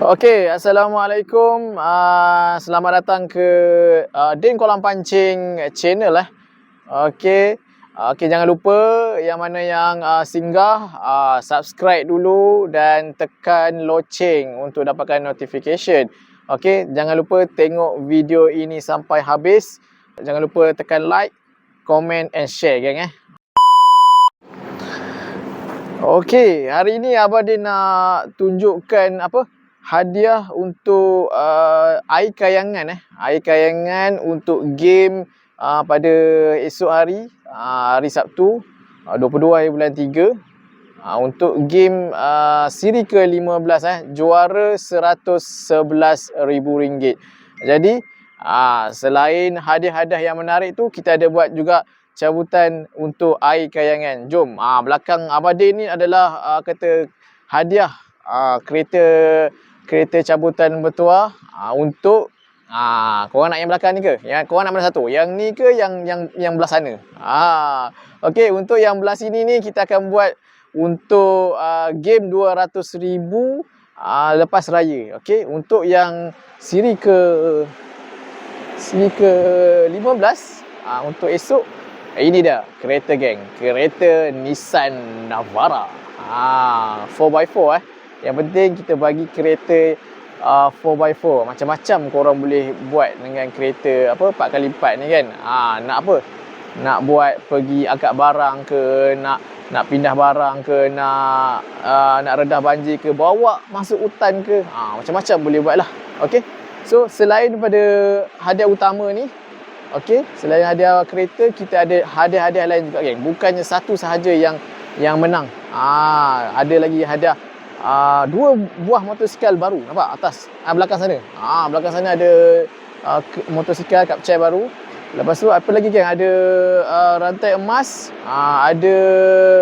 Okey, Assalamualaikum. Uh, selamat datang ke uh, Din Kolam Pancing channel eh. Okey. Okey, jangan lupa yang mana yang uh, singgah uh, subscribe dulu dan tekan loceng untuk dapatkan notification. Okey, jangan lupa tengok video ini sampai habis. Jangan lupa tekan like, comment and share geng eh. Okey, hari ini Abah Din nak tunjukkan apa? Hadiah untuk uh, air kayangan eh. Air kayangan untuk game uh, pada esok hari, uh, hari Sabtu, uh, 22 hari bulan 3. Uh, untuk game uh, siri ke-15 eh, juara RM111,000. Jadi, uh, selain hadiah-hadiah yang menarik tu, kita ada buat juga cabutan untuk air kayangan. Jom, uh, belakang Abadin ni adalah uh, kata hadiah uh, kereta kereta cabutan bertuah uh, untuk ah korang nak yang belakang ni ke? Yang korang nak mana satu? Yang ni ke yang yang yang belah sana? Ah, okey untuk yang belah sini ni kita akan buat untuk uh, game 200,000 uh, lepas raya. Okey, untuk yang siri ke siri ke 15 uh, untuk esok eh, ini dah kereta geng, kereta Nissan Navara. Ah, 4x4 eh. Yang penting kita bagi kereta uh, 4x4 Macam-macam korang boleh buat dengan kereta apa 4x4 ni kan? Ha, Nak apa? Nak buat pergi angkat barang ke Nak nak pindah barang ke Nak uh, nak redah banjir ke Bawa masuk hutan ke? Ha, Macam-macam boleh buat lah Okay? So selain daripada hadiah utama ni Okay? Selain hadiah kereta Kita ada hadiah-hadiah lain juga kan Bukannya satu sahaja yang yang menang. Ah, Ada lagi hadiah uh, dua buah motosikal baru nampak? Atas. Uh, belakang sana. Ah uh, belakang sana ada uh, motosikal kapcai baru. Lepas tu apa lagi geng ada uh, rantai emas uh, ada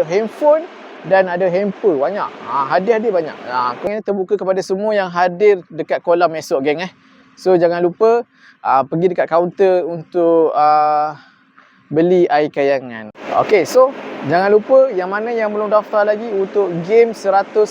handphone dan ada hamper banyak. Uh, hadiah dia banyak. Uh, aku ini terbuka kepada semua yang hadir dekat kolam esok geng eh. So jangan lupa uh, pergi dekat kaunter untuk uh, beli air kayangan. Okay, so jangan lupa yang mana yang belum daftar lagi untuk game 111,000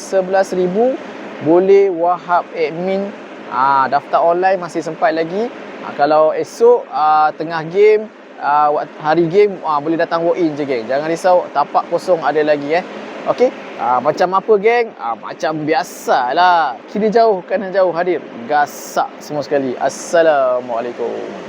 boleh wahab admin uh, daftar online masih sempat lagi. Uh, kalau esok uh, tengah game uh, hari game uh, boleh datang walk in je geng. Jangan risau tapak kosong ada lagi eh. Okay, uh, macam apa geng? Uh, macam biasalah. Kiri jauh kanan jauh hadir. Gasak semua sekali. Assalamualaikum.